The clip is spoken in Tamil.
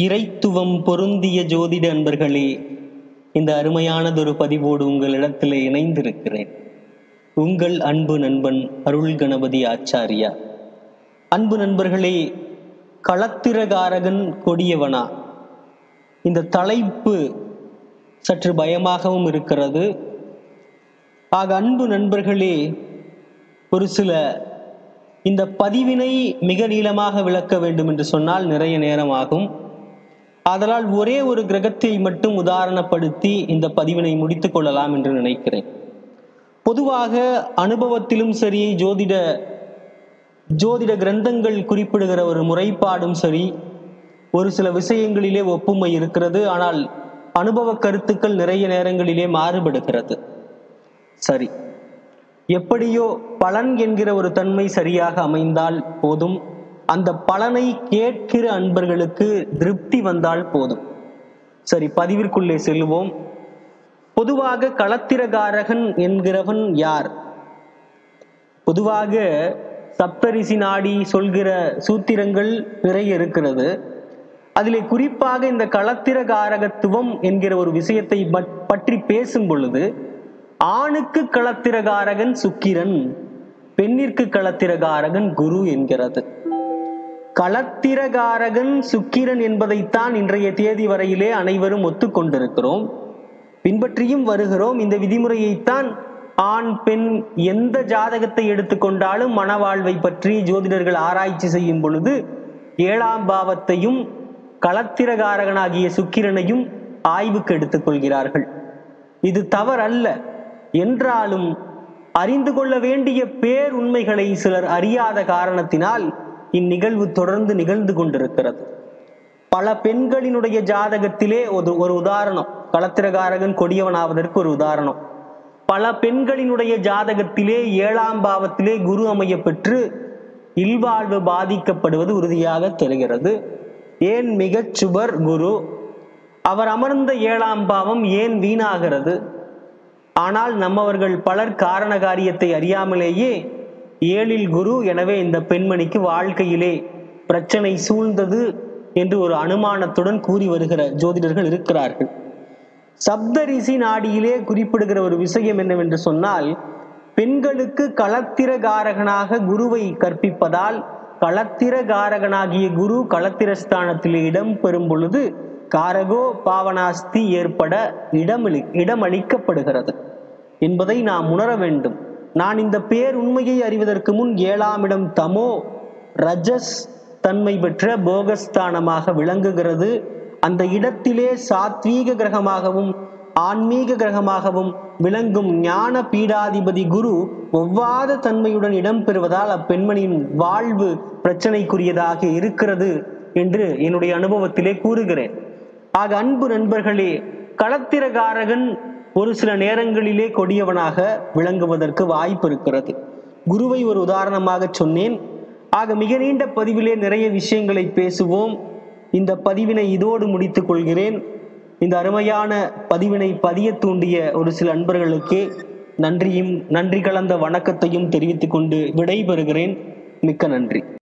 இறைத்துவம் பொருந்திய ஜோதிட அன்பர்களே இந்த அருமையானதொரு பதிவோடு உங்களிடத்தில் இணைந்திருக்கிறேன். உங்கள் அன்பு நண்பன் அருள் கணபதி ஆச்சாரியா. அன்பு நண்பர்களே களத்திரகாரகன் கொடியவனா. இந்த தலைப்பு சற்று பயமாகவும் இருக்கிறது. ஆக அன்பு நண்பர்களே ஒரு சில இந்த பதிவினை மிக நீளமாக விளக்க வேண்டும் என்று சொன்னால் நிறைய நேரம் ஆகும். ஆதலால் ஒரே ஒரு கிரகத்தை மட்டும் உதாரணப்படுத்தி இந்த பதிவினை முடித்துக் கொள்ளலாம் என்று நினைக்கிறேன். பொதுவாக அனுபவத்திலும் சரி ஜோதிட ஜோதிட கிரந்தங்கள் குறிப்பிடுகிற ஒரு முறைப்பாடும் சரி ஒரு சில விஷயங்களிலே ஒப்புமை இருக்கிறது. ஆனால் அனுபவ கருத்துக்கள் நிறைய நேரங்களிலே மாறுபடுகிறது. சரி. எப்படியோ பலன் என்கிற ஒரு தன்மை சரியாக அமைந்தால் போதும். அந்த பலனை கேட்கிற அன்பர்களுக்கு திருப்தி வந்தால் போதும். சரி பதிவிற்குள்ளே செல்வோம் பொதுவாக களத்திரகாரகன் என்கிறவன் யார்? பொதுவாக சப்தரிசி நாடி சொல்கிற சூத்திரங்கள் நிறைய இருக்கிறது. அதில் குறிப்பாக இந்த களத்திரகாரகத்துவம் என்கிற ஒரு விஷயத்தை பற்றி பேசும் பொழுது ஆணுக்கு களத்திரகாரகன் சுக்கிரன் பெண்ணிற்கு களத்திரகாரகன் குரு என்கிறது. களத்திரகாரகன் சுக்கிரன் என்பதைத்தான் இன்றைய தேதி வரையிலே அனைவரும் ஒத்துக்கொண்டிருக்கிறோம். பின்பற்றியும் வருகிறோம். இந்த விதிமுறையைத்தான் ஆண் பெண் எந்த ஜாதகத்தை எடுத்துக்கொண்டாலும் மனவாழ்வை பற்றி ஜோதிடர்கள் ஆராய்ச்சி செய்யும் பொழுது ஏழாம் பாவத்தையும் களத்திரகாரகனாகிய சுக்கிரனையும் ஆய்வுக்கு எடுத்துக்கொள்கிறார்கள் இது தவறல்ல. என்றாலும் அறிந்து கொள்ள வேண்டிய பேருண்மைகளை சிலர் அறியாத காரணத்தினால் இந்நிகழ்வு தொடர்ந்து நிகழ்ந்து கொண்டிருக்கிறது. பல பெண்களினுடைய ஜாதகத்திலே ஒரு ஒரு உதாரணம். களத்திரகாரகன் கொடியவனாவதற்கு ஒரு உதாரணம். பல பெண்களினுடைய ஜாதகத்திலே ஏழாம் பாவத்திலே குரு அமைய பெற்று இல்வாழ்வு பாதிக்கப்படுவது உறுதியாக தெரிகிறது. ஏன் மிகச் சுபர் குரு? அவர் அமர்ந்த ஏழாம் பாவம் ஏன் வீணாகிறது? ஆனால் நம்மவர்கள் பலர் காரண காரியத்தை அறியாமலேயே ஏழில் குரு எனவே இந்த பெண்மணிக்கு வாழ்க்கையிலே பிரச்சனை சூழ்ந்தது என்று ஒரு அனுமானத்துடன் கூறி வருகிற ஜோதிடர்கள் இருக்கிறார்கள். சப்தரிசி நாடியிலே குறிப்பிடுகிற ஒரு விஷயம் என்னவென்று சொன்னால் பெண்களுக்கு களத்திரகாரகனாக குருவை கற்பிப்பதால் களத்திரகாரகனாகிய குரு களத்திரஸ்தானத்திலே இடம் பெறும் பொழுது காரகோ பாவனாஸ்தி ஏற்பட இடமளி இடமளிக்கப்படுகிறது என்பதை நாம் உணர வேண்டும். நான் இந்த பேர் உண்மையை அறிவதற்கு முன் ஏழாம் இடம் தமோ. ரஜஸ் தன்மை பெற்ற போகஸ்தானமாக விளங்குகிறது. அந்த இடத்திலே சாத்வீக கிரகமாகவும் ஆன்மீக கிரகமாகவும் விளங்கும் ஞான பீடாதிபதி குரு ஒவ்வாத தன்மையுடன் இடம்பெறுவதால் அப்பெண்மணியின் வாழ்வு பிரச்சனைக்குரியதாக இருக்கிறது என்று என்னுடைய அனுபவத்திலே கூறுகிறேன். ஆக அன்பு நண்பர்களே களத்திரகாரகன் ஒரு சில நேரங்களிலே கொடியவனாக விளங்குவதற்கு வாய்ப்பு இருக்கிறது. குருவை ஒரு உதாரணமாக சொன்னேன். ஆக மிக நீண்ட பதிவிலே நிறைய விஷயங்களை பேசுவோம். இந்த பதிவினை இதோடு முடித்துக் கொள்கிறேன். இந்த அருமையான பதிவினை பதிய தூண்டிய ஒரு சில அன்பர்களுக்கு நன்றியும் நன்றி கலந்த வணக்கத்தையும் தெரிவித்துக் கொண்டு விடைபெறுகிறேன். மிக்க நன்றி.